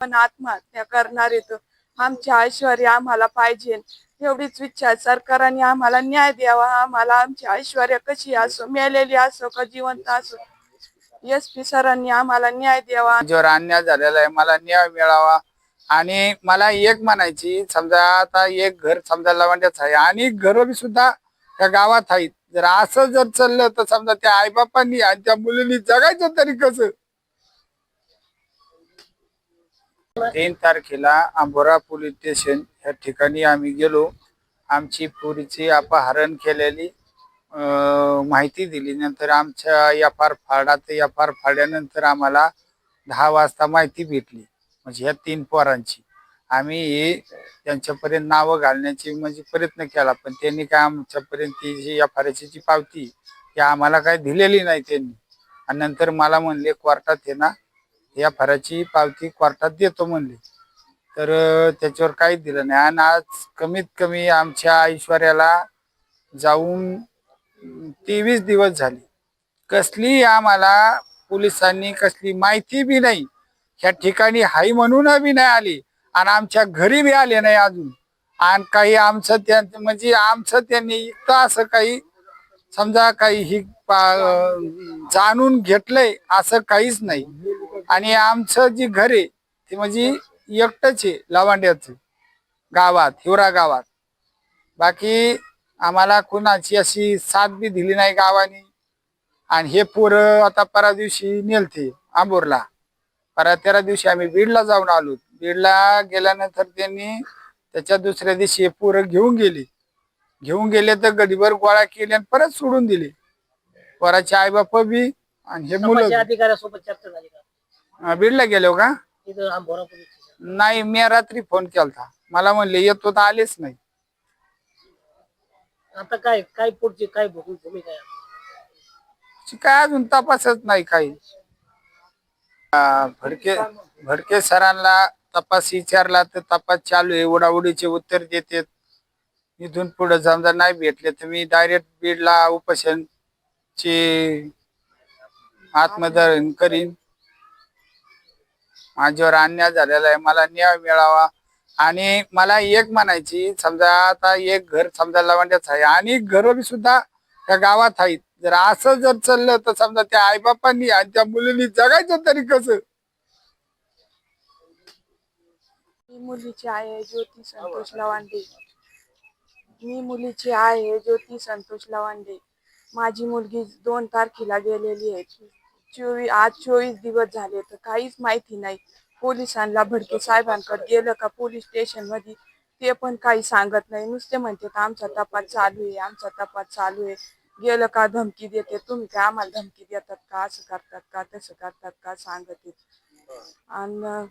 पण आत्महत्या करणार येतो. आमची ऐश्वर आम्हाला पाहिजे. एवढीच इच्छा आहे. सरकारने आम्हाला न्याय द्यावा. आम्हाला आमची ऐश्वर्य कशी असो मेलेली असो का जिवंत असो एस पी सरांनी आम्हाला न्याय द्यावा. माझ्यावर अन्याय झालेला आहे. मला न्याय मिळावा. आणि मला एक म्हणायची समजा आता एक घर समजा लवंड्याच आहे आणि घर सुद्धा त्या गावात आहेत. जर असं जर चाललं तर समजा त्या आईबापांनी आणि त्या मुलींनी जगायचं तरी कसं? तीन तारखेला आंबोरा पोलीस स्टेशन या ठिकाणी आम्ही गेलो. आमची पोरीची अपहरण केलेली अं, माहिती दिली. नंतर आमच्या एफ फाडा ते एफ आर फाडल्यानंतर आम्हाला दहा वाजता माहिती भेटली म्हणजे ह्या तीन पोरांची. आम्ही हे त्यांच्यापर्यंत नावं घालण्याची म्हणजे प्रयत्न केला पण त्यांनी काय आमच्यापर्यंत ती जी एफ आर जी पावती ती आम्हाला काय दिलेली नाही त्यांनी. आणि नंतर मला म्हणले कोर्टात आहे ना या फराची पावती कोर्टात देतो म्हणले. तर त्याच्यावर काहीच दिलं नाही. आणि आज कमीत कमी आमच्या ऐश्वर्याला जाऊन तेवीस दिवस झाले. कसली आम्हाला पोलिसांनी कसली माहिती बी नाही. ह्या ठिकाणी हाय म्हणून बी नाही आली. आणि आमच्या घरी बी आले नाही अजून. आणि काही आमचं त्या म्हणजे आमचं त्यांनी इतकं असं काही समजा काही ही पा- जाणून घेतलंय असं काहीच नाही. आणि आमचं जे घर आहे ते म्हणजे एकटंच आहे लवांड्याचं गावात हिवरा गावात. बाकी आम्हाला कुणाची अशी साथ बी दिली नाही गावानी. आणि हे पोरं आता परा दिवशी नेलते आंबोरला. परा तेरा दिवशी आम्ही बीडला जाऊन आलो. बीडला गेल्यानंतर त्यांनी त्याच्या दुसऱ्या दिवशी हे पोरं घेऊन गेली. घेऊन गेले तर गडीभर गोळा केले आणि परत सोडून दिले. पोराचे आई बाप बी आणि हे मुलं. अधिकाऱ्यासोबत चर्चा झाली का? अं, बीडला गेलो का? तिथं आंबोरा पोलीस स्टेशन नाही मी रात्री फोन केलता. मला म्हणले येतो तर आलेच नाही. आता काय काय पुढची काय भूमी भूमिका आहे? ची काय अजून तपासच नाही काही. अं, भडके भडके सरांना तपास विचारला तर तपास चालू आहे. उडाउडीचे उत्तर देतात. इथून पुढे समजा नाही भेटले तर मी डायरेक्ट बीडला उपोषण चे आत्मदहन करीन. माझ्यावर अन्याय झालेला आहे मला न्याय मिळावा. आणि मला एक म्हणायची समजा आता एक घर समजा लवंड्याच आहे आणि घर सुद्धा त्या गावात आहेत. जर असं जर चाललं तर समजा त्या आईबापांनी आणि त्या मुलींनी जगायचं तरी कसं? मी मुलीची आई आहे ज्योती संतोष लवांडे. मी मुलीची आई आहे ज्योती संतोष लवांडे. माझी मुलगी दोन तारखेला गेलेली आहे. चोवीस आज चोवीस दिवस झाले तर काहीच माहिती नाही. पोलिसांना भडके साहेबांकडे गेलं का पोलीस स्टेशनमध्ये ते पण काही सांगत नाही. नुसते म्हणते आमचा तपास चालू आहे आमचा तपास चालू आहे. गेलं का धमकी देते? तुम्ही काय आम्हाला धमकी देतात का? असं करतात का? तसं करतात का? सांगत आणि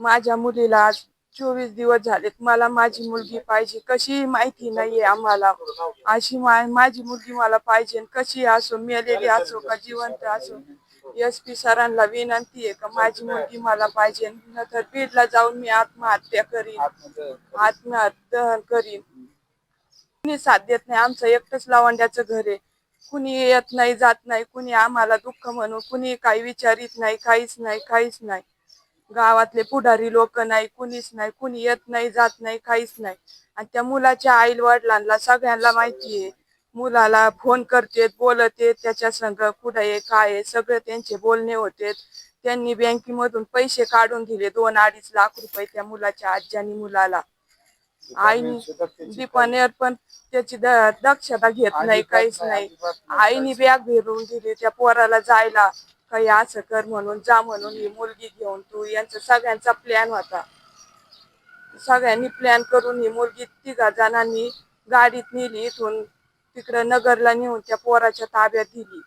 माझ्या मुलीला आज चोवीस दिवस झालेत. मला माझी मुलगी पाहिजे. कशी माहिती नाहीये आम्हाला. अशी माझी मुलगी मला पाहिजे. कशी असो मेलेली असो का जिवंत असो. एस पी सरांना विनंती आहे का माझी मुलगी मला पाहिजे. नंतर बीडला जाऊन मी आत्महत्या करीन. आत्महत्या करीन. कुणी साथ देत नाही. आमचं एकटंच लावंड्याचं घर आहे. कुणी येत नाही जात नाही. कुणी आम्हाला दुःख म्हणून कुणी काही विचारित नाही काहीच नाही काहीच नाही. गावातले पुढारी लोक नाही कुणीच नाही. कुणी येत नाही जात नाही काहीच नाही. आणि त्या मुलाच्या आई वडिलांना सगळ्यांना माहिती आहे. मुलाला फोन करतेत बोलते त्याच्या संग कुठं आहे काय आहे सगळे त्यांचे बोलणे होते त्यांनी बँकेमधून पैसे काढून दिले दोन अडीच लाख रुपये त्या मुलाच्या आज्यानी मुलाला. आईनी दीपानेर पण त्याची द- दक्षता घेत नाही काहीच नाही. आईनी बॅग भरून दिली त्या पोराला जायला काही असं कर म्हणून जा म्हणून ही मुलगी घेऊन तू. यांचा सगळ्यांचा प्लॅन होता. सगळ्यांनी प्लॅन करून ही मुलगी तिघा जणांनी गाडीत नेली इथून. तिकडं नगरला नेऊन त्या पोराच्या ताब्यात दिली.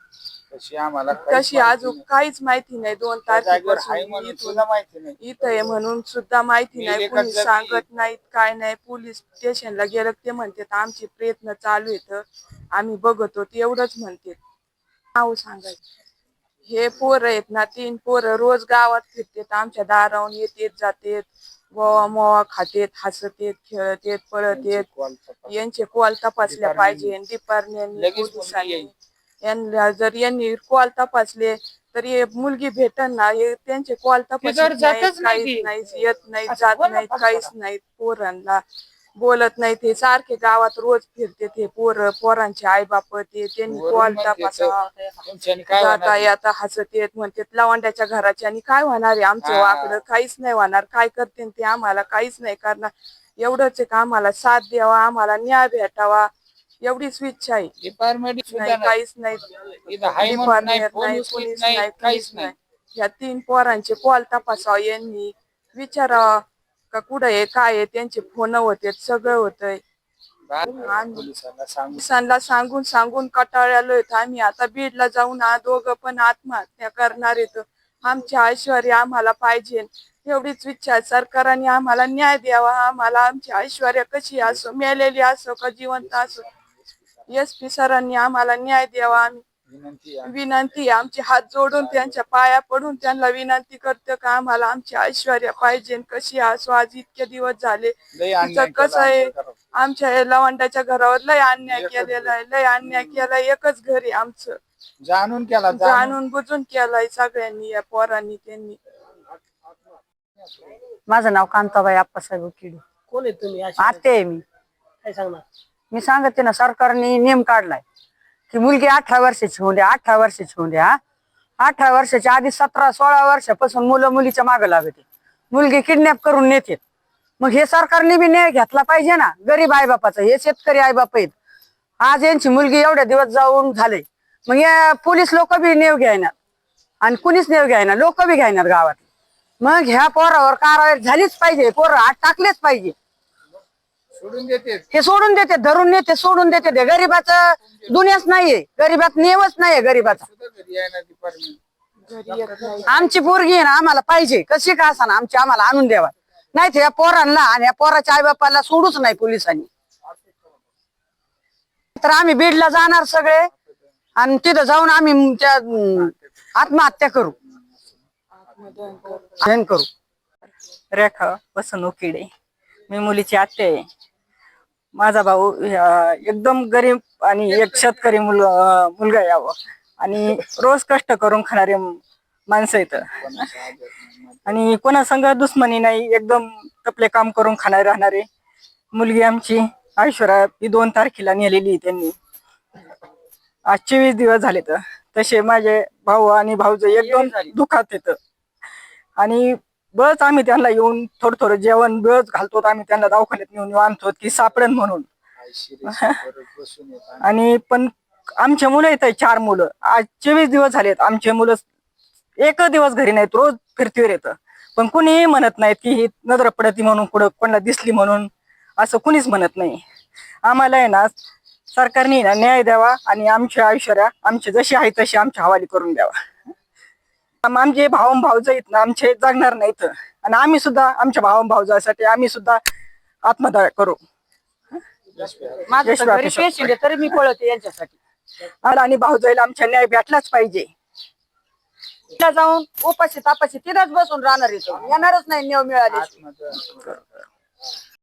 तशी आम्हाला काहीच तशी माहिती अजून नाही. काहीच माहिती नाही. दोन त्या जागेवर तारखेपासून म्हणून इथून सुद्धा माहिती नाही. इथं आहे म्हणून सुद्धा माहिती मी नाही. कोणी सांगत नाहीत काय नाही. पोलीस स्टेशनला गेलं की ते म्हणतात आमचे प्रयत्न चालू आहेत. आम्ही बघतो. ते एवढंच म्हणतात नाव सांगायचं. हे पोरं आहेत ना तीन पोरं रोज गावात फिरतात. आमच्या दारावून येतेत जातेत. गोवा मोवा खातेत हसतेत खेळतेत पळतेत कॉल तपास. यांचे कॉल तपासल्या डिपार्टमेंट. पाहिजे डिपार्टमेंट मुलगी पोलिसांनी. यांना जर यांनी कॉल तपासले तरी मुलगी भेटन ना हे त्यांचे कॉल नाही काहीच. नाही येत नाही जात बोल ना नाहीत फक्त. काहीच नाहीत पोरांना बोलत नाही ते सारखे गावात रोज फिरते ते पोर पोरांचे आई बाप ते त्यांनी कॉल तपासा. तुमच्याने काय जाता होणार? येता हसत येत म्हणते. लवंड्याच्या घराच्या आणि काय होणार आहे? आमचं हा. वाकडं काहीच नाही होणार. काय करते ते आम्हाला काहीच नाही करणार. एवढंच एक आम्हाला साथ द्यावा आम्हाला न्याय भेटावा. एवढीच इच्छा आहे. डिपार्टमेंट सुद्धा नाही नाही. काहीच नाही. इथं हाय म्हणून नाही, डिपार्टमेंट फोन नाही उचलीत पोलीस नाही, नाही काहीच काहीच नाही. नाही. या तीन पोरांचे कॉल तपासावं यांनी. विचारावा. का कुठं आहे काय आहे त्यांचे फोन होते सगळं होतंय. पोलिसांना सांगू. पोलिसांना सांगून सांगून कटाळ्यालोय आम्ही आता बीडला जाऊन आ दोघं पण आत्महत्या करणार आहेत. आमची ऐश्वर्य आम्हाला पाहिजे. एवढीच इच्छा. सरकारने आम्हाला न्याय द्यावा. आम्हाला आमची ऐश्वर्य कशी असो मेलेली असो का जिवंत असो. एस पी सरांनी आम्हाला न्याय द्यावा. आम्ही विनंती आहे. विनंती आहे. आमचे हात जोडून त्यांच्या पाया पडून त्यांना विनंती करते का आम्हाला आमची ऐश्वर्या पाहिजे कशी असो आज इतके दिवस झाले. तिचं कसं केला आहे? आमच्या लवंडाच्या घरावर लय अन्याय केलेला आहे. लय अन्याय केलाय एकच घर आहे आमचं. जाणून केला जाणून. बुजून केलाय सगळ्यांनी या पोरांनी त्यांनी. माझं नाव कांताबाई आप्पासाहेब उकिडी. कोण आहे तुम्ही? आते आहे मी. काय सांगणार? मी सांगते ना सरकारने नियम काढलाय. की मुलगी अठरा वर्षाची होऊ द्या अठरा वर्षाची होऊ द्या अठरा वर्षाच्या आधी सतरा सोळा वर्षापासून मुलं मुलीच्या मागे लागते. मुलगी किडनॅप करून नेते. मग हे सरकारने बी न्याय घेतला पाहिजे ना. गरीब आईबापाचा हे शेतकरी आईबाप आहेत. आज यांची मुलगी एवढ्या दिवस जाऊन झाले. मग या पोलीस लोक बी नेव घ्यायनार आणि कुणीच नेव घ्यायना लोक बी घ्यायनार गावात मग ह्या पोरावर कारवाई झालीच पाहिजे पोरं आत टाकलेच पाहिजे. सोडून देते. हे सोडून देते धरून नेते सोडून देते. ते गरीबाचं दुनियाच नाहीये. गरीबात नेवच नाहीये गरीबाचा. सुद्धा घरी आहे ना आमची पोरगी आहे ना आम्हाला पाहिजे. कशी का असा ना आमची आम्हाला आणून द्यावा. नाही तर या पोरांना आणि या पोराच्या आईबापाला सोडूच नाही पोलिसांनी. तर आम्ही बीडला जाणार सगळे आणि तिथं जाऊन आम्ही त्या अं, आत्महत्या करू. सहन करू. रेखा वसंत किडे मी मुलीची आत्या आहे. माझा भाऊ एकदम गरीब आणि एक शेतकरी मुल मुलगा यावं. आणि रोज कष्ट करून खाणारे माणसं इथं. आणि कोणासंग दुश्मनी नाही एकदम तपले काम करून खाणारे राहणारे मुलगी आमची ऐश्वर्या ही दोन तारखेला नेलेली आहे त्यांनी. आज चोवीस दिवस झाले तर. तसे माझे भाऊ आणि भाऊज एकदम दुखात येतं आणि बस आम्ही त्यांना येऊन थोडं थोडं जेवण बस घालतो. आम्ही त्यांना दवाखान्यात नेऊन आणतो की सापडन म्हणून. आणि पण आमचे मुलं येत चार मुलं. आज चोवीस दिवस झालेत. आमचे मुलं एक दिवस घरी नाहीत रोज फिरतीवर येतं. पण कुणीही म्हणत नाहीत की ही नजर पडती म्हणून कुठं कोणाला दिसली म्हणून. असं कुणीच म्हणत नाही. आम्हाला आहे ना सरकारने ना न्याय द्यावा आणि आमच्या आयुष्याला आमची जशी आहे तशी आमच्या हवाली करून द्यावा. आम- आमचे भाऊ भाऊज आहेत ना आमचे जगणार नाहीत. आणि आम्ही सुद्धा आमच्या भाऊ भाऊजासाठी आम्ही सुद्धा आत्महत्या करू. माझं तर घरी आहे तरी मी पळते यांच्यासाठी. मला आणि भाऊजाईला आमच्या न्याय भेटलाच पाहिजे. तिला जाऊन उपाशी तापाशी तिथंच बसून राहणार येतो येणारच नाही नेव मिळाले.